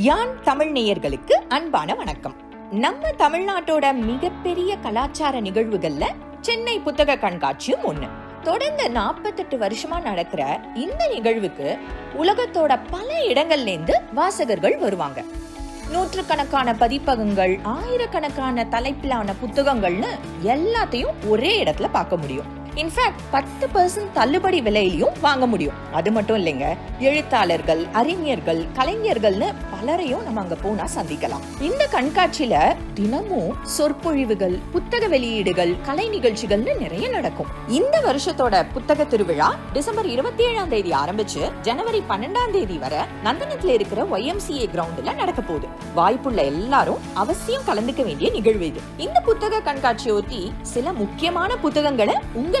யான் தமிழ் நேயர்களுக்கு அன்பான வணக்கம். நம்ம தமிழ்நாட்டோட மிகப்பெரிய கலாச்சார நிகழ்வுகள்ல சென்னை புத்தக கண்காட்சியும் ஒண்ணு. தொடர்ந்து நாற்பத்தெட்டு வருஷமா நடக்கிற இந்த நிகழ்வுக்கு உலகத்தோட பல இடங்கள்ல இருந்து வாசகர்கள் வருவாங்க. நூற்றுக்கணக்கான பதிப்பகங்கள் ஆயிரக்கணக்கான தலைப்பிலான புத்தகங்கள்னு எல்லாத்தையும் ஒரே இடத்துல பார்க்க முடியும். இன்ஃபேக்ட் பத்து பர்சன்ட் தள்ளுபடி விலையிலையும் வாங்க முடியும். அது மட்டும் இல்லைங்க எழுத்தாளர்கள் அறிஞர்கள் கலைஞர்கள்னு பலரையும் நம்ம அங்க போனா சந்திக்கலாம். இந்த கண்காட்சியில தினமும் சொற்பொழிவுகள் புத்தக வெளியீடுகள் கலை நிகழ்ச்சிகள்னு நிறைய நடக்கும். இந்த வருஷத்தோட புத்தக திருவிழா டிசம்பர் இருபத்தி ஏழாம் தேதி ஆரம்பிச்சு ஜனவரி பன்னெண்டாம் தேதி வரை நந்தனத்துல இருக்கிற ஒய்எம்சிஏ கிரவுண்ட்ல நடக்க போகுது. வாய்ப்புள்ள எல்லாரும் அவசியம் கலந்துக்க வேண்டிய நிகழ்வு இது. இந்த புத்தக கண்காட்சியை ஒட்டி சில முக்கியமான புத்தகங்களை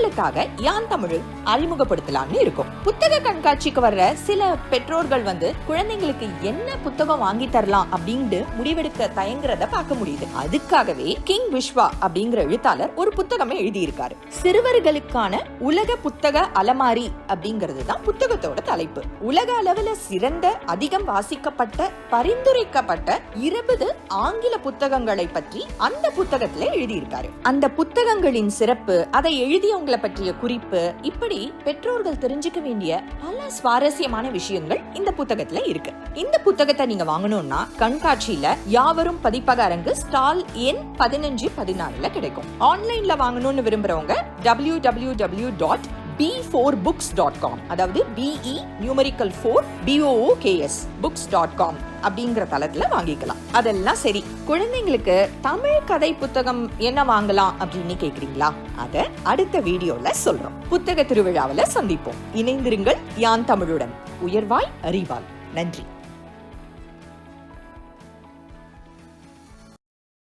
உங்களுக்காக யான் தமிழ் அறிமுகப்படுத்தலாம்னு இருக்கும். புத்தக கண்காட்சிக்கு வர்ற சில பெற்றோர்கள் வந்து குழந்தைங்களுக்கு என்ன புத்தகம் வாங்கி தரலாம் அப்படின்ட்டு முடிவெடுக்க தயங்குறத பார்க்க முடியுது. அதுக்காகவே கிங் விஸ்வா அப்படிங்கிற எழுத்தாளர் ஒரு புத்தகமே எழுதியிருக்காரு. சிறுவர்களுக்கான உலக புத்தக அலமாரி அப்படிங்கிறது தான் புத்தகத்தோட தலைப்பு. உலக அளவுல சிறந்த அதிகம் வாசிக்கப்பட்ட பரிந்துரைக்கப்பட்ட இருபது ஆங்கில புத்தகங்களை பற்றி அந்த புத்தகத்துல எழுதியிருக்காரு. அந்த புத்தகங்களின் சிறப்பு அதை எழுதியவங்களை பற்றிய குறிப்பு இப்படி பெற்றோர்கள் தெரிஞ்சுக்க வேண்டிய பல சுவாரஸ்யமான விஷயங்கள் இந்த புத்தகத்துல இருக்கு. இந்த புத்தகத்தை நீங்க வாங்கணும்னா கண்காட்சியில யாவரும் பதிப்பக அரங்கு ஸ்டால் எண் பதினஞ்சு பதினாறுல கிடைக்கும். ஆன்லைன்ல வாங்கணும்னு விரும்புறவங்க W W W dot B four books dot com அதாவது B E numerical four B O O K S books dot com அப்படிங்கிற தளத்துல வாங்கிக்கலாம். அதெல்லாம் சரி. குழந்தைங்களுக்கு தமிழ் கதை புத்தகம் என்ன வாங்கலாம் அப்படின்னு கேக்குறீங்களா? அத அடுத்த வீடியோல சொல்றோம். புத்தக திருவிழாவில் சந்திப்போம். இணைந்திருங்கள் யான் தமிழுடன். உயர்வாய் அறிவாய். நன்றி.